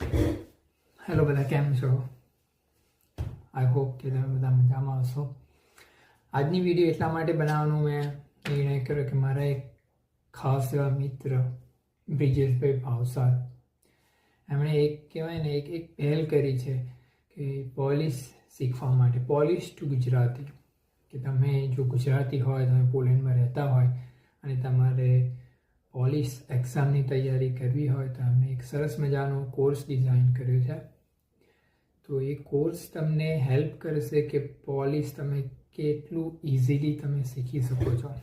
Hello બધા, કેમ છો? આઈ હોપ કે તમે બધા મજામાં હશો. આજની વીડિયો એટલા માટે બનાવવાનું મેં નિર્ણય કર્યો કે મારા એક ખાસ એવા મિત્ર, બ્રિજેશભાઈ ભાવસાર, એમણે એક કહેવાય ને, એક એક પહેલ કરી છે કે પોલીસ શીખવા માટે, પોલીસ ટુ ગુજરાતી. કે તમે જો ગુજરાતી હોય, તમે પોલેન્ડમાં રહેતા હોય અને તમારે પોલિશ એક્ઝામની તૈયારી કરવી હોય તો અમે એક સરસ મજાનો કોર્સ ડિઝાઇન કર્યો છે. તો એ કોર્સ તમને હેલ્પ કરશે કે પોલિશ તમે કેટલું ઇઝીલી તમે શીખી શકો છો.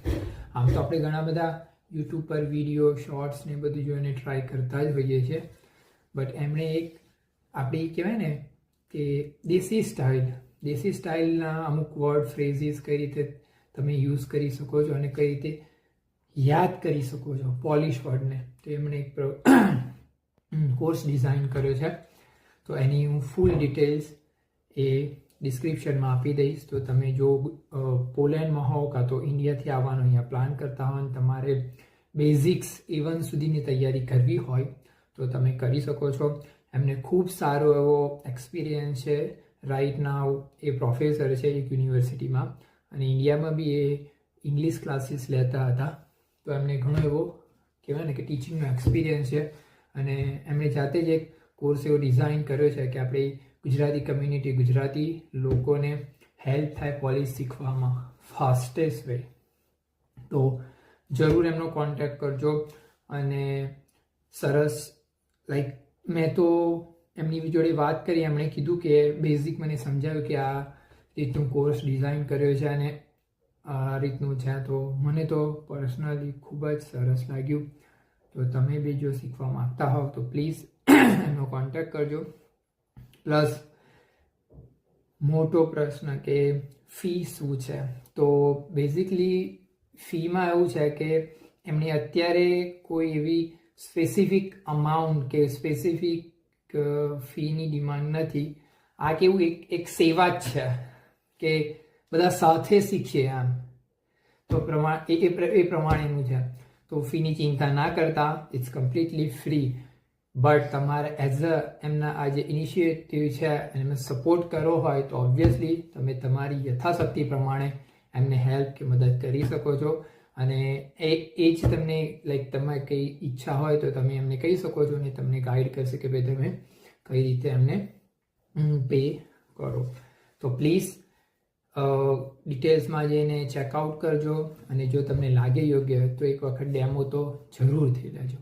આમ તો આપણે ઘણા બધા યુટ્યુબ પર વીડિયો શોર્ટ્સ ને બધું જોઈને ટ્રાય કરતા જ હોઈએ છીએ. બટ એમણે એક, આપણી કહેવાય ને કે દેશી સ્ટાઇલ દેશી સ્ટાઇલના અમુક વર્ડ ફ્રેઝીસ કઈ રીતે તમે યુઝ કરી શકો છો અને કઈ રીતે યાદ કરી શકો છો, પોલિશ વર્ડને. તો એમણે એક કોર્સ ડિઝાઇન કર્યો છે. તો એની હું ફૂલ ડિટેલ્સ એ ડિસ્ક્રિપ્શનમાં આપી દઈશ. તો તમે જો પોલેન્ડમાં હોવ કાં તો ઇન્ડિયાથી આવવાનો અહીંયા પ્લાન કરતા હો અને તમારે બેઝિક્સ ઇવન સુધીની તૈયારી કરવી હોય, તો તમે કરી શકો છો. એમને ખૂબ સારો એવો એક્સપિરિયન્સ છે. રાઈટ નાવ એ પ્રોફેસર છે એક યુનિવર્સિટીમાં. અને ઇન્ડિયામાં બી એ ઇંગ્લિશ ક્લાસીસ લેતા હતા. તો એમને ઘણો એવો કહેવાય ને કે ટીચિંગનો એક્સપિરિયન્સ છે. અને એમણે જાતે જ એક કોર્સ એવો ડિઝાઇન કર્યો છે કે આપણી ગુજરાતી કમ્યુનિટી ગુજરાતી લોકોને હેલ્પ થાય પોલિશ શીખવામાં ફાસ્ટેસ્ટ વે તો જરૂર એમનો કોન્ટેક્ટ કરજો અને સરસ લાઈક મેં તો એમની જોડે વાત કરી, એમણે કીધું કે બેઝિક મને સમજાવ્યું કે આ રીતનું કોર્સ ડિઝાઇન કર્યો છે અને આ રીતનું છે. તો મને તો પર્સનલી ખૂબ જ સરસ લાગ્યું. તો તમે બી જો શીખવા માંગતા હોવ તો પ્લીઝ એમનો કોન્ટેક્ટ કરજો. પ્લસ મોટો પ્રશ્ન કે ફી શું છે? તો બેઝિકલી ફીમાં એવું છે કે એમની અત્યારે કોઈ એવી સ્પેસિફિક અમાઉન્ટ કે સ્પેસિફિક ફીની ડિમાન્ડ નથી. આ કેવું એક એક સેવા જ છે કે બધા સાથે શીખીએ આમ. તો પ્રમાણ એ એ પ્ર- એ પ્રમાણેનું છે. તો ફીની ચિંતા ના કરતા ઇટ્સ કમ્પ્લીટલી ફ્રી બટ તમારે એઝ અ એમના આ જે ઇનિશિયેટિવ છે, એમને સપોર્ટ કરવો હોય તો ઓબ્વિયસલી તમે તમારી યથાશક્તિ પ્રમાણે એમને હેલ્પ કે મદદ કરી શકો છો. અને એ એ જ તમને લાઈક તમારે કંઈ ઈચ્છા હોય તો તમે એમને કહી શકો છો અને તમને ગાઈડ કરશે કે ભાઈ તમે કઈ રીતે એમને પે કરો. તો પ્લીઝ ડિટેલ્સમાં જઈને ચેકઆઉટ કરજો અને જો તમને લાગે યોગ્ય તો એક વખત ડેમો તો જરૂરથી લેજો.